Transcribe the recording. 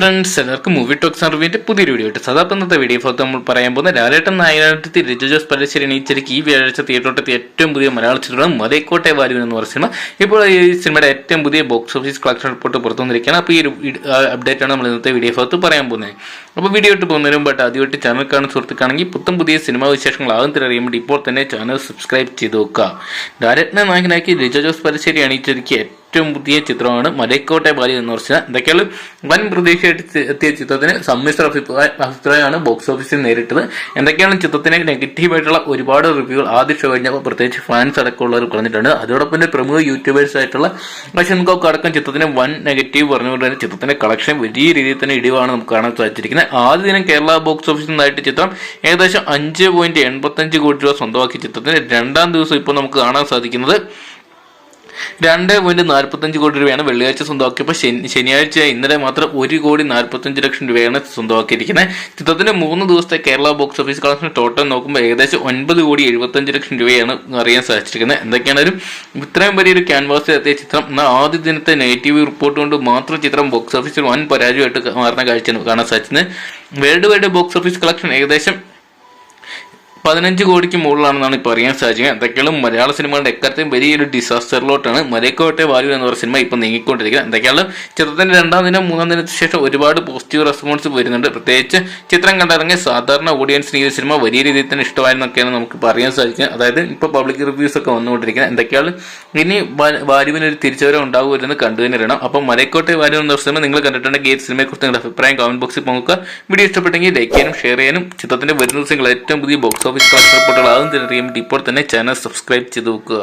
Friends എല്ലാവർക്കും movie talks സർവീന്റെ പുതിയൊരു video ആയിട്ട് സദാ ഇന്നത്തെ വീഡിയോ ഭാഗത്ത് നമ്മൾ പറയാൻ പോകുന്ന ലാലേട്ടൻ നായകനായിട്ട് രജു ജോസ് പല്ലശ്ശേരി എണീച്ചിരിക്കും ഈ വ്യാഴാഴ്ച തിയേറ്ററിലെത്തിയ ഏറ്റവും പുതിയ മലയാള ചിത്രമാണ് മതേക്കോട്ടെ വാര്യൻ എന്ന് പറയുന്ന സിനിമ. ഇപ്പോൾ ഈ സിനിമയുടെ ഏറ്റവും പുതിയ ബോക്സ് ഓഫീസ് കളക്ഷൻ റിപ്പോർട്ട് പുറത്തു വന്നിരിക്കുകയാണ്. അപ്പോൾ ഈ ഒരു അപ്ഡേറ്റ് ആണ് നമ്മൾ ഇന്നത്തെ വീഡിയോ ഭാഗത്ത് പറയാൻ പോകുന്നത്. അപ്പോൾ വീഡിയോ ഇട്ട് പോകുന്നതിന് മുമ്പായിട്ട് ആദ്യമായിട്ട് ചാനൽ കാണുന്ന സുഹൃത്തുക്കാണെങ്കിൽ പുത്തം പുതിയ സിനിമാ വിശേഷങ്ങൾ ആകും തിരറിയാൻ വേണ്ടി ഇപ്പോൾ തന്നെ ചാനൽ സബ്സ്ക്രൈബ് ചെയ്ത് നോക്കുക. ലാലേട്ടനെ നായകനാക്കി രജു ജോസ് പല്ലശ്ശേരി എണീച്ചിരിക്കുക ഏറ്റവും പുതിയ ചിത്രമാണ് മലൈക്കോട്ടെ ബാലി എന്ന് പറഞ്ഞാൽ എന്തൊക്കെയാണ് വൻ പ്രതീക്ഷയായിട്ട് എത്തി- എത്തിയ ചിത്രത്തിന് സമ്മിശ്ര അഭിപ്രായമാണ് ബോക്സ് ഓഫീസിൽ നേരിട്ടത്. എന്തൊക്കെയാണ് ചിത്രത്തിന് നെഗറ്റീവായിട്ടുള്ള ഒരുപാട് റിവ്യൂകൾ ആദ്യ ഷോ കഴിഞ്ഞപ്പോൾ പ്രത്യേകിച്ച് ഫാൻസ് അടക്കമുള്ളവർ പറഞ്ഞിട്ടുണ്ട്. അതോടൊപ്പം തന്നെ പ്രമുഖ യൂട്യൂബേഴ്സ് ആയിട്ടുള്ള റഷൻ കോക്ക് അടക്കം ചിത്രത്തിന് വൻ നെഗറ്റീവ് പറഞ്ഞുകൊണ്ട് തന്നെ ചിത്രത്തിന്റെ കളക്ഷൻ വലിയ രീതിയിൽ തന്നെ ഇടിവാണ് നമുക്ക് കാണാൻ സാധിച്ചിരിക്കുന്നത്. ആദ്യ ദിനം കേരള ബോക്സ് ഓഫീസിൽ നിന്നായിട്ട് ചിത്രം ഏകദേശം അഞ്ച് പോയിന്റ് എൺപത്തഞ്ച് കോടി രൂപ സ്വന്തമാക്കിയ ചിത്രത്തിന്. രണ്ടാം ദിവസം ഇപ്പോൾ നമുക്ക് കാണാൻ സാധിക്കുന്നത് രണ്ട് പോയിന്റ് നാൽപ്പത്തഞ്ച് കോടി രൂപയാണ് വെള്ളിയാഴ്ച സ്വന്തമാക്കിയപ്പോൾ ശനി ശനിയാഴ്ച ഇന്നലെ മാത്രം ഒരു കോടി നാൽപ്പത്തഞ്ച് ലക്ഷം രൂപയാണ് സ്വന്തമാക്കിയിരിക്കുന്നത്. ചിത്രത്തിന്റെ മൂന്ന് ദിവസത്തെ Kerala box office collection total നോക്കുമ്പോൾ ഏകദേശം ഒൻപത് കോടി എഴുപത്തഞ്ച് ലക്ഷം രൂപയാണ് അറിയാൻ സാധിച്ചിരിക്കുന്നത്. എന്തൊക്കെയാണെങ്കിലും ഇത്രയും വലിയൊരു ക്യാൻവാസിൽ എത്തിയ ചിത്രം എന്നാൽ ആദ്യ ദിനത്തെ നെഗറ്റീവ് റിപ്പോർട്ട് കൊണ്ട് മാത്രം ചിത്രം ബോക്സ് ഓഫീസിൽ വൻ പരാജയമായിട്ട് മാറുന്ന കാഴ്ച കാണാൻ സാധിച്ചത്. World wide box office collection ഏകദേശം പതിനഞ്ച് കോടിക്ക് മുകളിലാണെന്നാണ് ഇപ്പോൾ അറിയാൻ സാധിക്കുന്നത് എന്തൊക്കെയാണ് മലയാള സിനിമകളുടെ എക്കാലത്തെയും വലിയൊരു ഡിസാസ്റ്ററിലോട്ടാണ് മലയക്കോട്ടെ വാല്യൂ എന്ന് പറയുന്ന സിനിമ ഇപ്പോൾ നീങ്ങിക്കൊണ്ടിരിക്കുന്നത്. എന്തൊക്കെയാണ്? ചിത്രത്തിന്റെ രണ്ടാം ദിനം മൂന്നാം ദിനത്തിന് ശേഷം ഒരുപാട് പോസിറ്റീവ് റെസ്പോൺസ് വരുന്നുണ്ട്. പ്രത്യേകിച്ച് ചിത്രം കണ്ടിറങ്ങിയ സാധാരണ ഓഡിയൻസിന് ഈ സിനിമ വലിയ രീതിയിൽ തന്നെ ഇഷ്ടമായെന്നൊക്കെയാണ് നമുക്ക് അറിയാൻ സാധിക്കുന്നത്. അതായത് ഇപ്പോൾ പബ്ലിക് റിവ്യൂസ് ഒക്കെ വന്നുകൊണ്ടിരിക്കുന്നത്. എന്തൊക്കെയാണ്? ഇനി വാല്യുവിനൊരു തിരിച്ചുവരവ് ഉണ്ടാകുമെന്ന് കണ്ടു തന്നെ വരണം അപ്പോൾ മലയക്കോട്ടെ വാല്യൂ എന്ന സിനിമ നിങ്ങൾ കണ്ടിട്ടുണ്ടെങ്കിൽ ഈ സിനിമയെക്കുറിച്ച് നിങ്ങളുടെ അഭിപ്രായം കമന്റ് ബോക്സിൽ നോക്കുക വീഡിയോ ഇഷ്ടപ്പെട്ടെങ്കിൽ ലൈക്ക് ചെയ്യാനും ഷെയർ ചെയ്യാനും. ചിത്രത്തിന്റെ വരുന്ന ദിവസങ്ങൾ ഏറ്റവും പുതിയ ബോക്സ് ഓഫീസ് കളക്ഷൻ റിപ്പോർട്ടുകൾ ആകും തിരിയും ഇപ്പോൾ തന്നെ ചാനൽ സബ്സ്ക്രൈബ് ചെയ്ത് വെക്കുക.